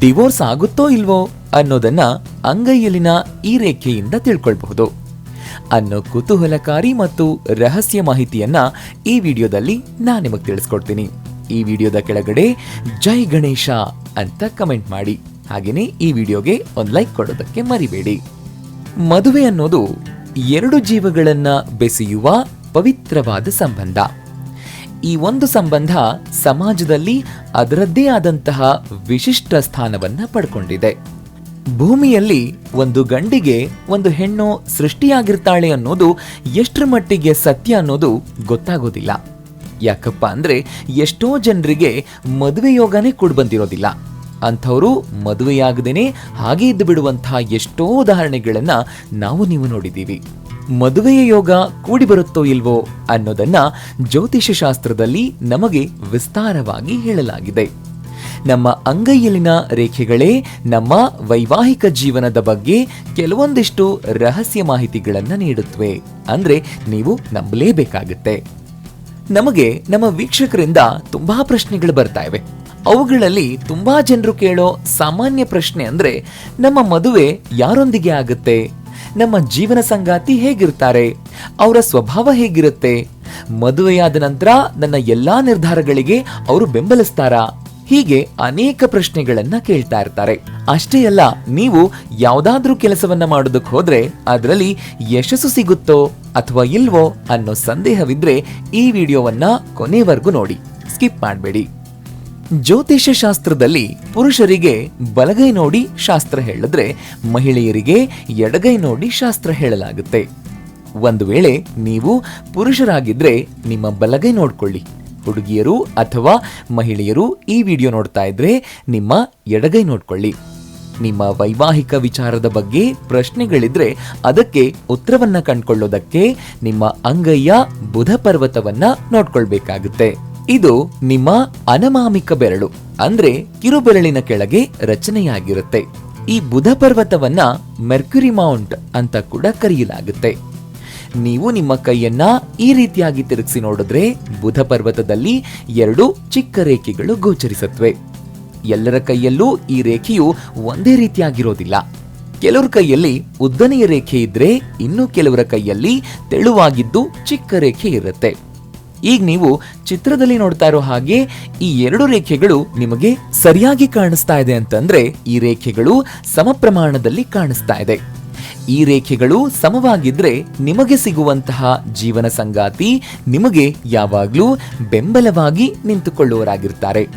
Divorce ಆಗುತ್ತೋ ಇಲ್ವೋ ಅನ್ನೋದನ್ನ ಅಂಗೈಯಲ್ಲಿನ ಈ ರೇಖೆಯಿಂದ ತಿಳ್ಕೊಳ್ಬಹುದು. ಅನ್ನೋ ಕುತೂಹಲಕಾರಿ ಮತ್ತು ರಹಸ್ಯ ಮಾಹಿತಿಯನ್ನ ಈ ವಿಡಿಯೋದಲ್ಲಿ ನಾನು ನಿಮಗೆ ತಿಳಿಸ್ಕೊಡ್ತೀನಿ. ಈ ವಿಡಿಯೋದ ಕೆಳಗಡೆ ಜೈ ಗಣೇಶ ಅಂತ ಕಮೆಂಟ್ ಮಾಡಿ. ಹಾಗೆಯೇ ಈ ವಿಡಿಯೋಗೆ ಒಂದು ಲೈಕ್ ಕೊಡೋದಕ್ಕೆ ಮರಿಬೇಡಿ. ಮದುವೆ ಅನ್ನೋದು ಎರಡು ಜೀವಗಳನ್ನ ಬೆಸೆಯುವ ಪವಿತ್ರವಾದ ಸಂಬಂಧ. ಈ ಒಂದು ಸಂಬಂಧ ಸಮಾಜದಲ್ಲಿ ಅದರದ್ದೇ ಆದಂತಹ ವಿಶಿಷ್ಟ ಸ್ಥಾನವನ್ನ ಪಡ್ಕೊಂಡಿದೆ. ಭೂಮಿಯಲ್ಲಿ ಒಂದು ಗಂಡಿಗೆ ಒಂದು ಹೆಣ್ಣು ಸೃಷ್ಟಿಯಾಗಿರ್ತಾಳೆ ಅನ್ನೋದು ಎಷ್ಟರ ಮಟ್ಟಿಗೆ ಸತ್ಯ ಅನ್ನೋದು ಗೊತ್ತಾಗೋದಿಲ್ಲ. ಯಾಕಪ್ಪ ಅಂದ್ರೆ ಎಷ್ಟೋ ಜನರಿಗೆ ಮದುವೆ ಯೋಗನೇ ಕೂಡ ಬಂದಿರೋದಿಲ್ಲ. ಅಂಥವರು ಮದುವೆಯಾಗದೇನೆ ಹಾಗೆ ಇದ್ದು ಬಿಡುವಂತಹ ಎಷ್ಟೋ ಉದಾಹರಣೆಗಳನ್ನ ನಾವು ನೀವು ನೋಡಿದ್ದೀವಿ. ಮದುವೆಯ ಯೋಗ ಕೂಡಿ ಬರುತ್ತೋ ಇಲ್ವೋ ಅನ್ನೋದನ್ನ ಜ್ಯೋತಿಷ ಶಾಸ್ತ್ರದಲ್ಲಿ ನಮಗೆ ವಿಸ್ತಾರವಾಗಿ ಹೇಳಲಾಗಿದೆ. ನಮ್ಮ ಅಂಗೈಯಲ್ಲಿನ ರೇಖೆಗಳೇ ನಮ್ಮ ವೈವಾಹಿಕ ಜೀವನದ ಬಗ್ಗೆ ಕೆಲವೊಂದಿಷ್ಟು ರಹಸ್ಯ ಮಾಹಿತಿಗಳನ್ನು ನೀಡುತ್ತವೆ. ಅಂದ್ರೆ ನೀವು ನಂಬಲೇಬೇಕಾಗುತ್ತೆ. ನಮಗೆ ನಮ್ಮ ವೀಕ್ಷಕರಿಂದ ತುಂಬಾ ಪ್ರಶ್ನೆಗಳು ಬರ್ತಾ ಇವೆ. ಅವುಗಳಲ್ಲಿ ತುಂಬಾ ಜನರು ಕೇಳೋ ಸಾಮಾನ್ಯ ಪ್ರಶ್ನೆ ಅಂದ್ರೆ, ನಮ್ಮ ಮದುವೆ ಯಾರೊಂದಿಗೆ ಆಗುತ್ತೆ? ನಮ್ಮ ಜೀವನ ಸಂಗಾತಿ ಹೇಗಿರ್ತಾರೆ ಅವರ ಸ್ವಭಾವ ಹೇಗಿರುತ್ತೆ? ಮದುವೆಯಾದ ನಂತರ ನನ್ನ ಎಲ್ಲಾ ನಿರ್ಧಾರಗಳಿಗೆ ಅವರು ಬೆಂಬಲಿಸ್ತಾರಾ? ಹೀಗೆ ಅನೇಕ ಪ್ರಶ್ನೆಗಳನ್ನ ಕೇಳ್ತಾ ಇರ್ತಾರೆ. ಅಷ್ಟೇ ಅಲ್ಲ, ನೀವು ಯಾವ್ದಾದ್ರೂ ಕೆಲಸವನ್ನ ಮಾಡೋದಕ್ಕೆ ಹೋದ್ರೆ ಅದರಲ್ಲಿ ಯಶಸ್ಸು ಸಿಗುತ್ತೋ ಅಥವಾ ಇಲ್ವೋ ಅನ್ನೋ ಸಂದೇಹವಿದ್ರೆ ಈ ವಿಡಿಯೋವನ್ನ ಕೊನೆವರೆಗೂ ನೋಡಿ. ಸ್ಕಿಪ್ ಮಾಡಬೇಡಿ. ಜ್ಯೋತಿಷ್ಯ ಶಾಸ್ತ್ರದಲ್ಲಿ ಪುರುಷರಿಗೆ ಬಲಗೈ ನೋಡಿ ಶಾಸ್ತ್ರ ಹೇಳಿದ್ರೆ ಮಹಿಳೆಯರಿಗೆ ಎಡಗೈ ನೋಡಿ ಶಾಸ್ತ್ರ ಹೇಳಲಾಗುತ್ತೆ. ಒಂದು ವೇಳೆ ನೀವು ಪುರುಷರಾಗಿದ್ರೆ ನಿಮ್ಮ ಬಲಗೈ ನೋಡ್ಕೊಳ್ಳಿ. ಹುಡುಗಿಯರು ಅಥವಾ ಮಹಿಳೆಯರು ಈ ವಿಡಿಯೋ ನೋಡ್ತಾ ಇದ್ರೆ ನಿಮ್ಮ ಎಡಗೈ ನೋಡ್ಕೊಳ್ಳಿ. ನಿಮ್ಮ ವೈವಾಹಿಕ ವಿಚಾರದ ಬಗ್ಗೆ ಪ್ರಶ್ನೆಗಳಿದ್ರೆ ಅದಕ್ಕೆ ಉತ್ತರವನ್ನ ಕಂಡುಕೊಳ್ಳೋದಕ್ಕೆ ನಿಮ್ಮ ಅಂಗೈಯ ಬುಧ ಪರ್ವತವನ್ನ ನೋಡ್ಕೊಳ್ಬೇಕಾಗುತ್ತೆ. ಇದು ನಿಮ್ಮ ಅನಮಾಮಿಕ ಬೆರಳು, ಅಂದ್ರೆ ಕಿರುಬೆರಳಿನ ಕೆಳಗೆ ರಚನೆಯಾಗಿರುತ್ತೆ. ಈ ಬುಧ ಪರ್ವತವನ್ನ ಮೆರ್ಕ್ಯುರಿ ಮೌಂಟ್ ಅಂತ ಕೂಡ ಕರೆಯಲಾಗುತ್ತೆ. ನೀವು ನಿಮ್ಮ ಕೈಯನ್ನ ಈ ರೀತಿಯಾಗಿ ತಿರುಗಿಸಿ ನೋಡಿದ್ರೆ ಬುಧ ಪರ್ವತದಲ್ಲಿ ಎರಡು ಚಿಕ್ಕ ರೇಖೆಗಳು ಗೋಚರಿಸುತ್ತವೆ ಎಲ್ಲರ ಕೈಯಲ್ಲೂ ಈ ರೇಖೆಯು ಒಂದೇ ರೀತಿಯಾಗಿರೋದಿಲ್ಲ. ಕೆಲವರ ಕೈಯಲ್ಲಿ ಉದ್ದನೆಯ ರೇಖೆ ಇದ್ರೆ ಇನ್ನು ಕೆಲವರ ಕೈಯಲ್ಲಿ ತೆಳುವಾಗಿದ್ದು ಚಿಕ್ಕ ರೇಖೆ ಇರುತ್ತೆ. ಈಗ ನೀವು ಚಿತ್ರದಲ್ಲಿ ನೋಡ್ತಾ ಇರೋ ಹಾಗೆ ಈ ಎರಡು ರೇಖೆಗಳು ನಿಮಗೆ ಸರಿಯಾಗಿ ಕಾಣಿಸ್ತಾ ಇದೆ ಅಂತಂದ್ರೆ ಈ ರೇಖೆಗಳು ಸಮ ಪ್ರಮಾಣದಲ್ಲಿ ಕಾಣಿಸ್ತಾ ಇದೆ. ಈ ರೇಖೆಗಳು ಸಮವಾಗಿದ್ರೆ ನಿಮಗೆ ಸಿಗುವಂತಹ ಜೀವನ ಸಂಗಾತಿ ನಿಮಗೆ ಯಾವಾಗ್ಲೂ ಬೆಂಬಲವಾಗಿ ನಿಂತುಕೊಳ್ಳುವರಾಗಿರ್ತಾರೆ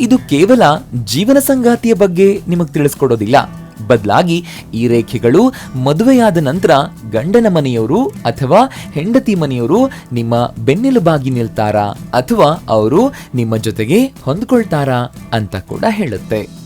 ಇದು ಕೇವಲ ಜೀವನ ಸಂಗಾತಿಯ ಬಗ್ಗೆ ನಿಮಗೆ ತಿಳಿಸ್ಕೊಡೋದಿಲ್ಲ. ಬದಲಾಗಿ ಈ ರೇಖೆಗಳು ಮದುವೆಯಾದ ನಂತರ ಗಂಡನ ಮನೆಯವರು ಅಥವಾ ಹೆಂಡತಿ ಮನೆಯವರು ನಿಮ್ಮ ಬೆನ್ನೆಲುಬಾಗಿ ನಿಲ್ತಾರಾ ಅಥವಾ ಅವರು ನಿಮ್ಮ ಜೊತೆಗೆ ಹೊಂದ್ಕೊಳ್ತಾರಾ ಅಂತ ಕೂಡ ಹೇಳುತ್ತೆ.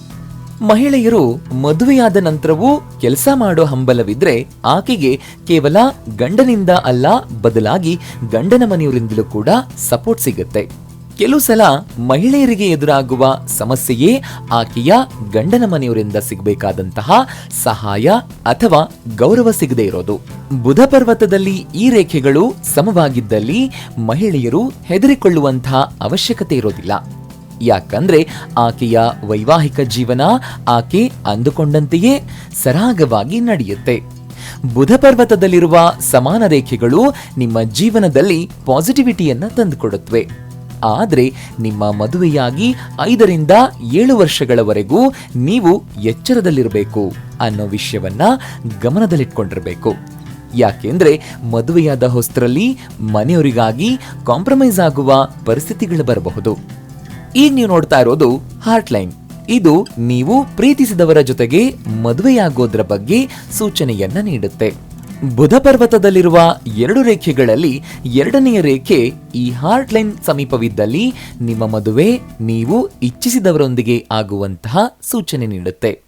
ಮಹಿಳೆಯರು ಮದುವೆಯಾದ ನಂತರವೂ ಕೆಲಸ ಮಾಡೋ ಹಂಬಲವಿದ್ರೆ ಆಕೆಗೆ ಕೇವಲ ಗಂಡನಿಂದ ಅಲ್ಲ, ಬದಲಾಗಿ ಗಂಡನ ಮನೆಯವರಿಂದಲೂ ಕೂಡ ಸಪೋರ್ಟ್ ಸಿಗುತ್ತೆ. ಕೆಲವು ಸಲ ಮಹಿಳೆಯರಿಗೆ ಎದುರಾಗುವ ಸಮಸ್ಯೆಯೇ ಆಕೆಯ ಗಂಡನ ಮನೆಯವರಿಂದ ಸಿಗಬೇಕಾದಂತಹ ಸಹಾಯ ಅಥವಾ ಗೌರವ ಸಿಗದೇ ಇರೋದು. ಬುಧ ಪರ್ವತದಲ್ಲಿ ಈ ರೇಖೆಗಳು ಸಮವಾಗಿದ್ದಲ್ಲಿ ಮಹಿಳೆಯರು ಹೆದರಿಕೊಳ್ಳುವಂತಹ ಅವಶ್ಯಕತೆ ಇರೋದಿಲ್ಲ. ಯಾಕಂದ್ರೆ ಆಕೆಯ ವೈವಾಹಿಕ ಜೀವನ ಆಕೆ ಅಂದುಕೊಂಡಂತೆಯೇ ಸರಾಗವಾಗಿ ನಡೆಯುತ್ತೆ. ಬುಧ ಪರ್ವತದಲ್ಲಿರುವ ಸಮಾನ ರೇಖೆಗಳು ನಿಮ್ಮ ಜೀವನದಲ್ಲಿ ಪಾಸಿಟಿವಿಟಿಯನ್ನ ತಂದುಕೊಡುತ್ತವೆ. ಆದ್ರೆ ನಿಮ್ಮ ಮದುವೆಯಾಗಿ ಐದರಿಂದ ಏಳು ವರ್ಷಗಳವರೆಗೂ ನೀವು ಎಚ್ಚರದಲ್ಲಿರಬೇಕು ಅನ್ನೋ ವಿಷಯವನ್ನ ಗಮನದಲ್ಲಿಟ್ಕೊಂಡಿರಬೇಕು. ಯಾಕೆಂದ್ರೆ ಮದುವೆಯಾದ ಹೊಸ್ತರಲ್ಲಿ ಮನೆಯವರಿಗಾಗಿ ಕಾಂಪ್ರಮೈಸ್ ಆಗುವ ಪರಿಸ್ಥಿತಿಗಳು ಬರಬಹುದು. ಈಗ ನೀವು ನೋಡ್ತಾ ಇರೋದು ಹಾರ್ಟ್ ಲೈನ್. ಇದು ನೀವು ಪ್ರೀತಿಸಿದವರ ಜೊತೆಗೆ ಮದುವೆಯಾಗೋದ್ರ ಬಗ್ಗೆ ಸೂಚನೆಯನ್ನ ನೀಡುತ್ತೆ. ಬುಧ ಪರ್ವತದಲ್ಲಿರುವ ಎರಡು ರೇಖೆಗಳಲ್ಲಿ ಎರಡನೆಯ ರೇಖೆ ಈ ಹಾರ್ಟ್ ಲೈನ್ ಸಮೀಪವಿದ್ದಲ್ಲಿ ನಿಮ್ಮ ಮದುವೆ ನೀವು ಇಚ್ಛಿಸಿದವರೊಂದಿಗೆ ಆಗುವಂತಹ ಸೂಚನೆ ನೀಡುತ್ತೆ.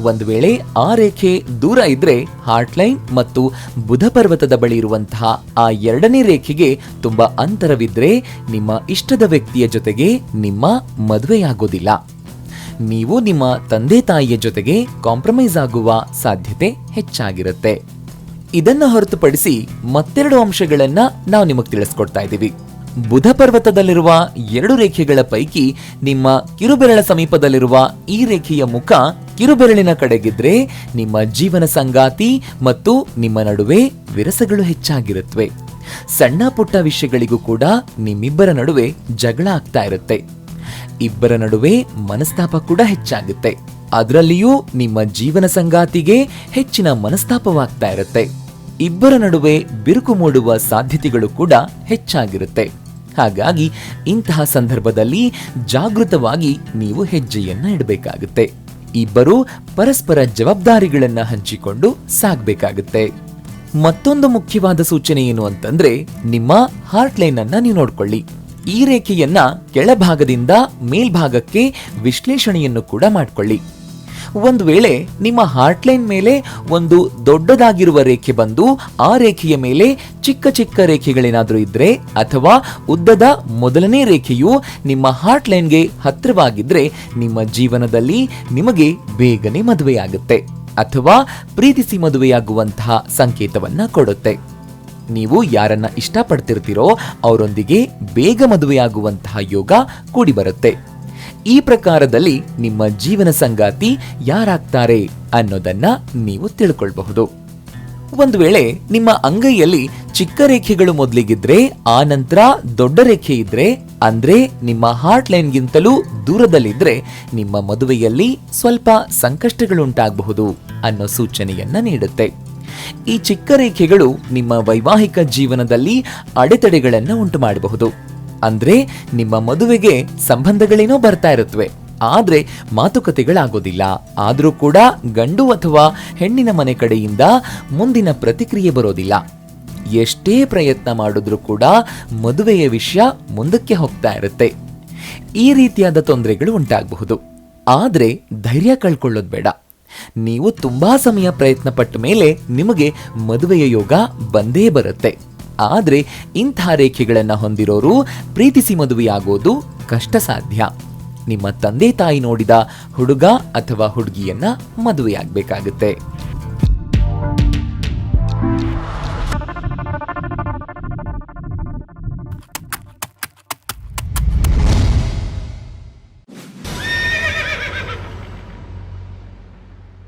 ಒಂದು ವೇಳೆ ಆ ರೇಖೆ ದೂರ ಇದ್ರೆ ಹಾರ್ಟ್ ಲೈನ್ ಮತ್ತು ಬುಧ ಪರ್ವತದ ಬಳಿ ಇರುವಂತಹ ಆ ಎರಡನೇ ರೇಖೆಗೆ ತುಂಬಾ ಅಂತರವಿದ್ರೆ ನಿಮ್ಮ ಇಷ್ಟದ ವ್ಯಕ್ತಿಯ ಜೊತೆಗೆ ನಿಮ್ಮ ಮದುವೆಯಾಗೋದಿಲ್ಲ. ನೀವು ನಿಮ್ಮ ತಂದೆ ತಾಯಿಯ ಜೊತೆಗೆ ಕಾಂಪ್ರಮೈಸ್ ಆಗುವ ಸಾಧ್ಯತೆ ಹೆಚ್ಚಾಗಿರುತ್ತೆ. ಇದನ್ನ ಹೊರತುಪಡಿಸಿ ಮತ್ತೆರಡು ಅಂಶಗಳನ್ನ ನಾವು ನಿಮಗೆ ತಿಳಿಸ್ಕೊಡ್ತಾ ಇದ್ದೀವಿ. ಬುಧ ಪರ್ವತದಲ್ಲಿರುವ ಎರಡು ರೇಖೆಗಳ ಪೈಕಿ ನಿಮ್ಮ ಕಿರುಬೆರಳ ಸಮೀಪದಲ್ಲಿರುವ ಈ ರೇಖೆಯ ಮುಖ ಕಿರುಬೆರಳಿನ ಕಡೆಗಿದ್ರೆ ನಿಮ್ಮ ಜೀವನ ಸಂಗಾತಿ ಮತ್ತು ನಿಮ್ಮ ನಡುವೆ ವಿರಸಗಳು ಹೆಚ್ಚಾಗಿರುತ್ತವೆ ಸಣ್ಣ ಪುಟ್ಟ ವಿಷಯಗಳಿಗೂ ಕೂಡ ನಿಮ್ಮಿಬ್ಬರ ನಡುವೆ ಜಗಳ ಆಗ್ತಾ ಇರುತ್ತೆ. ಇಬ್ಬರ ನಡುವೆ ಮನಸ್ತಾಪ ಕೂಡ ಹೆಚ್ಚಾಗುತ್ತೆ. ಅದರಲ್ಲಿಯೂ ನಿಮ್ಮ ಜೀವನ ಸಂಗಾತಿಗೆ ಹೆಚ್ಚಿನ ಮನಸ್ತಾಪವಾಗ್ತಾ ಇರುತ್ತೆ. ಇಬ್ಬರ ನಡುವೆ ಬಿರುಕು ಮೂಡುವ ಸಾಧ್ಯತೆಗಳು ಕೂಡ ಹೆಚ್ಚಾಗಿರುತ್ತೆ. ಹಾಗಾಗಿ ಇಂತಹ ಸಂದರ್ಭದಲ್ಲಿ ಜಾಗೃತವಾಗಿ ನೀವು ಹೆಜ್ಜೆಯನ್ನ ಇಡಬೇಕಾಗುತ್ತೆ. ಇಬ್ಬರು ಪರಸ್ಪರ ಜವಾಬ್ದಾರಿಗಳನ್ನ ಹಂಚಿಕೊಂಡು ಸಾಗಬೇಕಾಗುತ್ತೆ. ಮತ್ತೊಂದು ಮುಖ್ಯವಾದ ಸೂಚನೆ ಏನು ಅಂತಂದ್ರೆ, ನಿಮ್ಮ ಹಾರ್ಟ್ ಲೈನ್ ಅನ್ನ ನೀವು ನೋಡ್ಕೊಳ್ಳಿ. ಈ ರೇಖೆಯನ್ನ ಕೆಳಭಾಗದಿಂದ ಮೇಲ್ಭಾಗಕ್ಕೆ ವಿಶ್ಲೇಷಣೆಯನ್ನು ಕೂಡ ಮಾಡ್ಕೊಳ್ಳಿ. ಒಂದು ವೇಳೆ ನಿಮ್ಮ ಹಾರ್ಟ್ಲೈನ್ ಮೇಲೆ ಒಂದು ದೊಡ್ಡದಾಗಿರುವ ರೇಖೆ ಬಂದು ಆ ರೇಖೆಯ ಮೇಲೆ ಚಿಕ್ಕ ಚಿಕ್ಕ ರೇಖೆಗಳೇನಾದರೂ ಇದ್ರೆ ಅಥವಾ ಉದ್ದದ ಮೊದಲನೇ ರೇಖೆಯು ನಿಮ್ಮ ಹಾರ್ಟ್ಲೈನ್ಗೆ ಹತ್ತಿರವಾಗಿದ್ದರೆ ನಿಮ್ಮ ಜೀವನದಲ್ಲಿ ನಿಮಗೆ ಬೇಗನೆ ಮದುವೆಯಾಗುತ್ತೆ ಅಥವಾ ಪ್ರೀತಿಸಿ ಮದುವೆಯಾಗುವಂತಹ ಸಂಕೇತವನ್ನ ಕೊಡುತ್ತೆ. ನೀವು ಯಾರನ್ನ ಇಷ್ಟಪಡ್ತಿರ್ತೀರೋ ಅವರೊಂದಿಗೆ ಬೇಗ ಮದುವೆಯಾಗುವಂತಹ ಯೋಗ ಕೂಡಿ ಬರುತ್ತೆ. ಈ ಪ್ರಕಾರದಲ್ಲಿ ನಿಮ್ಮ ಜೀವನ ಸಂಗಾತಿ ಯಾರಾಗ್ತಾರೆ ಅನ್ನೋದನ್ನ ನೀವು ತಿಳ್ಕೊಳ್ಬಹುದು. ಒಂದು ವೇಳೆ ನಿಮ್ಮ ಅಂಗೈಯಲ್ಲಿ ಚಿಕ್ಕ ರೇಖೆಗಳು ಮೊದಲಿಗಿದ್ರೆ, ಆ ನಂತರ ದೊಡ್ಡ ರೇಖೆ ಇದ್ರೆ, ಅಂದ್ರೆ ನಿಮ್ಮ ಹಾರ್ಟ್ ಲೈನ್ಗಿಂತಲೂ ದೂರದಲ್ಲಿದ್ರೆ ನಿಮ್ಮ ಮದುವೆಯಲ್ಲಿ ಸ್ವಲ್ಪ ಸಂಕಷ್ಟಗಳುಂಟಾಗಬಹುದು ಅನ್ನೋ ಸೂಚನೆಯನ್ನ ನೀಡುತ್ತೆ. ಈ ಚಿಕ್ಕ ರೇಖೆಗಳು ನಿಮ್ಮ ವೈವಾಹಿಕ ಜೀವನದಲ್ಲಿ ಅಡೆತಡೆಗಳನ್ನು ಉಂಟು ಮಾಡಬಹುದು ಅಂದ್ರೆ ನಿಮ್ಮ ಮದುವೆಗೆ ಸಂಬಂಧಗಳೇನೋ ಬರ್ತಾ ಇರುತ್ತವೆ ಆದ್ರೆ ಮಾತುಕತೆಗಳಾಗೋದಿಲ್ಲ. ಆದರೂ ಕೂಡ ಗಂಡು ಅಥವಾ ಹೆಣ್ಣಿನ ಮನೆ ಕಡೆಯಿಂದ ಮುಂದಿನ ಪ್ರತಿಕ್ರಿಯೆ ಬರೋದಿಲ್ಲ. ಎಷ್ಟೇ ಪ್ರಯತ್ನ ಮಾಡಿದ್ರೂ ಕೂಡ ಮದುವೆಯ ವಿಷಯ ಮುಂದಕ್ಕೆ ಹೋಗ್ತಾ ಇರುತ್ತೆ. ಈ ರೀತಿಯಾದ ತೊಂದರೆಗಳು ಉಂಟಾಗಬಹುದು. ಆದರೆ ಧೈರ್ಯ ಕಳ್ಕೊಳ್ಳೋದು ಬೇಡ. ನೀವು ತುಂಬಾ ಸಮಯ ಪ್ರಯತ್ನ ಪಟ್ಟ ಮೇಲೆ ನಿಮಗೆ ಮದುವೆಯ ಯೋಗ ಬಂದೇ ಬರುತ್ತೆ. ಆದ್ರೆ ಇಂಥ ರೇಖೆಗಳನ್ನು ಹೊಂದಿರೋರು ಪ್ರೀತಿಸಿ ಮದುವೆಯಾಗೋದು ಕಷ್ಟ ಸಾಧ್ಯ ನಿಮ್ಮ ತಂದೆ ತಾಯಿ ನೋಡಿದ ಹುಡುಗ ಅಥವಾ ಹುಡುಗಿಯನ್ನ ಮದುವೆಯಾಗಬೇಕಾಗುತ್ತೆ.